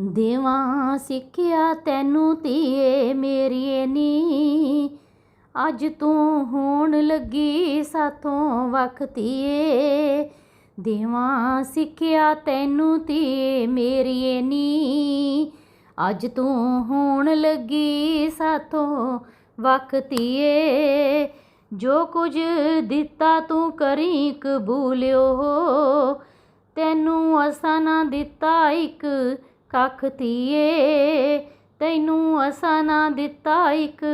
ਦੇਵਾਂ ਸਿੱਖਿਆ ਤੈਨੂੰ ਧੀਏ ਮੇਰੀਏ ਨੀ। ਅੱਜ ਤੂੰ ਹੋਣ ਲੱਗੀ ਸਾਥੋਂ ਵੱਖ ਧੀਏ। ਦੇਵਾਂ ਸਿੱਖਿਆ ਤੈਨੂੰ ਧੀਏ ਮੇਰੀਏ ਨੀ। ਅੱਜ ਤੂੰ ਹੋਣ ਲੱਗੀ ਸਾਥੋਂ ਵੱਖ ਧੀਏ। ਜੋ ਕੁਝ ਦਿੱਤਾ ਤੂੰ ਕਰੀ ਕਬੂਲਿਓ ਤੈਨੂੰ ਅਸਾਂ ਨਾ ਦਿੱਤਾ ਇੱਕ ਕੱਖ ਧੀਏ, ਤੈਨੂੰ ਅਸਾਂ ਨਾ ਦਿੱਤਾ ਇੱਕ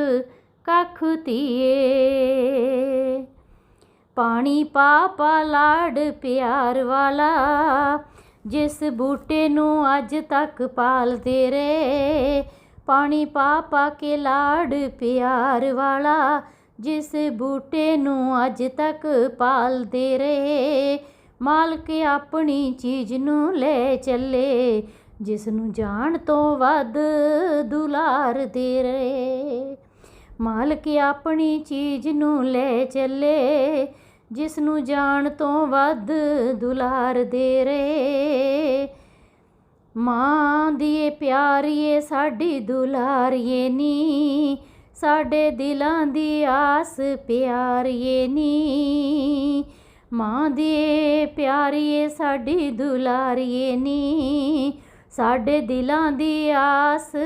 ਕੱਖ ਧੀਏ। ਪਾਣੀ ਪਾ ਪਾ ਲਾਡ ਪਿਆਰ ਵਾਲਾ, ਜਿਸ ਬੂਟੇ ਨੂੰ ਅੱਜ ਤੱਕ ਪਾਲਦੇ ਰਹੇ। ਪਾਣੀ ਪਾ ਪਾ ਕੇ ਲਾਡ ਪਿਆਰ ਵਾਲਾ, ਜਿਸ ਬੂਟੇ ਨੂੰ ਅੱਜ ਤੱਕ ਪਾਲਦੇ ਰਹੇ। ਮਾਲਕ ਆਪਣੀ ਚੀਜ਼ ਨੂੰ ਲੈ ਚੱਲੇ ਜਿਸ ਨੂੰ ਜਾਣ ਤੋਂ ਵੱਧ ਦੁਲਾਰ ਦੇ ਰਹੇ ਮਾਲਕ ਆਪਣੀ ਚੀਜ਼ ਨੂੰ ਲੈ ਚੱਲੇ ਜਿਸ ਨੂੰ ਜਾਣ ਤੋਂ ਵੱਧ ਦੁਲਾਰ ਦੇ ਰਹੇ ਮਾਂ ਦੀਏ ਪਿਆਰੀਏ, ਸਾਡੀ ਦੁਲਾਰੀਏ ਨੀ। ਸਾਡੇ ਦਿਲਾਂ ਦੀ ਆਸ ਪਿਆਰੀਏ ਨੀ। ਮਾਂ ਦੀ ਪਿਆਰੀਏ, ਸਾਡੀ ਦੁਲਾਰੀਏ ਨੀ। ਸਾਡੇ ਦਿਲਾਂ ਦੀ ਆਸ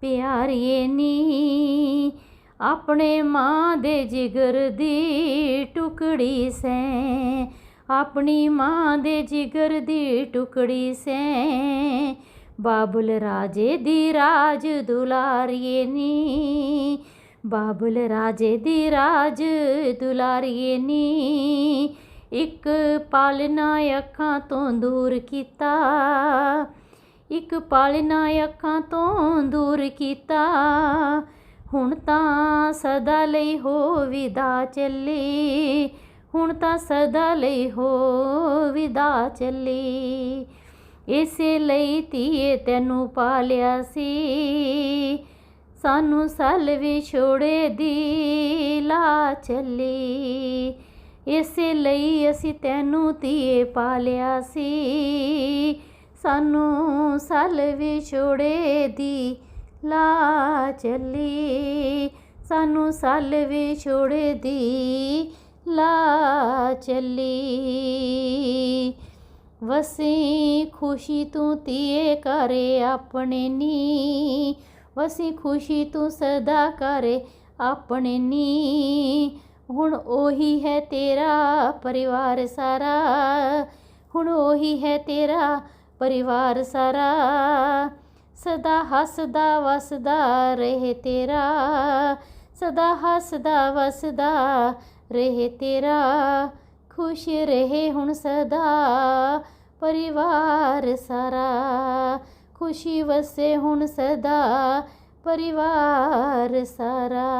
ਪਿਆਰੀਏ ਨੀ। ਆਪਣੇ ਮਾਂ ਦੇ ਜਿਗਰ ਦੀ ਟੁਕੜੀ ਸੈਂ। ਆਪਣੀ ਮਾਂ ਦੇ ਜਿਗਰ ਦੀ ਟੁਕੜੀ ਸੈਂ। ਬਾਬੁਲ ਰਾਜੇ ਦੀ ਰਾਜ ਦੁਲਾਰੀਏ ਨੀ। ਬਾਬੁਲ ਰਾਜੇ ਦੀ ਰਾਜ ਦੁਲਾਰੀਏ ਨੀ। ਇੱਕ ਪਲ ਨਾ ਅੱਖਾਂ ਤੋਂ ਦੂਰ ਕੀਤਾ। ਇੱਕ ਪਲ ਨਾ ਅੱਖਾਂ ਤੋਂ ਦੂਰ ਕੀਤਾ। ਹੁਣ ਤਾਂ ਸਦਾ ਲਈ ਹੋ ਵਿਦਾ ਚੱਲੀ। ਹੁਣ ਤਾਂ ਸਦਾ ਲਈ ਹੋ ਵਿਦਾ ਚੱਲੀ। ਇਸੇ ਲਈ ਧੀਏ ਤੈਨੂੰ ਪਾਲਿਆ ਸੀ। ਸਾਨੂੰ ਸਲ ਵਿਛੋੜੇ ਦੀ ਲਾ ਚੱਲੀ। ਇਸੇ ਲਈ ਅਸੀਂ ਤੈਨੂੰ ਧੀਏ ਪਾਲਿਆ ਸੀ। ਸਾਨੂੰ ਸਲ ਵਿਛੋੜੇ ਦੀ ਲਾ ਚੱਲੀ। ਸਾਨੂੰ ਸਲ ਵਿਛੋੜੇ ਦੀ ਲਾ ਚੱਲੀ। ਵਸੀ ਖੁਸ਼ੀ ਤੂੰ ਤੀਏ ਕਰੇ ਆਪਣੇ ਨੀ ਵਸੀ ਖੁਸ਼ੀ ਤੂੰ ਸਦਾ ਕਰੇ ਆਪਣੇ ਨੀ ਹੁਣ ਉਹੀ ਹੈ ਤੇਰਾ ਪਰਿਵਾਰ ਸਾਰਾ। ਹੁਣ ਉਹੀ ਹੈ ਤੇਰਾ ਪਰਿਵਾਰ ਸਾਰਾ, ਸਦਾ ਹੱਸਦਾ ਵਸਦਾ ਰਹੇ ਤੇਰਾ, ਸਦਾ ਹੱਸਦਾ ਵਸਦਾ ਰਹੇ ਤੇਰਾ, ਖੁਸ਼ ਰਹੇ ਹੁਣ ਸਦਾ, ਪਰਿਵਾਰ ਸਾਰਾ, ਖੁਸ਼ੀ ਵਸੇ ਹੁਣ ਸਦਾ, ਪਰਿਵਾਰ ਸਾਰਾ।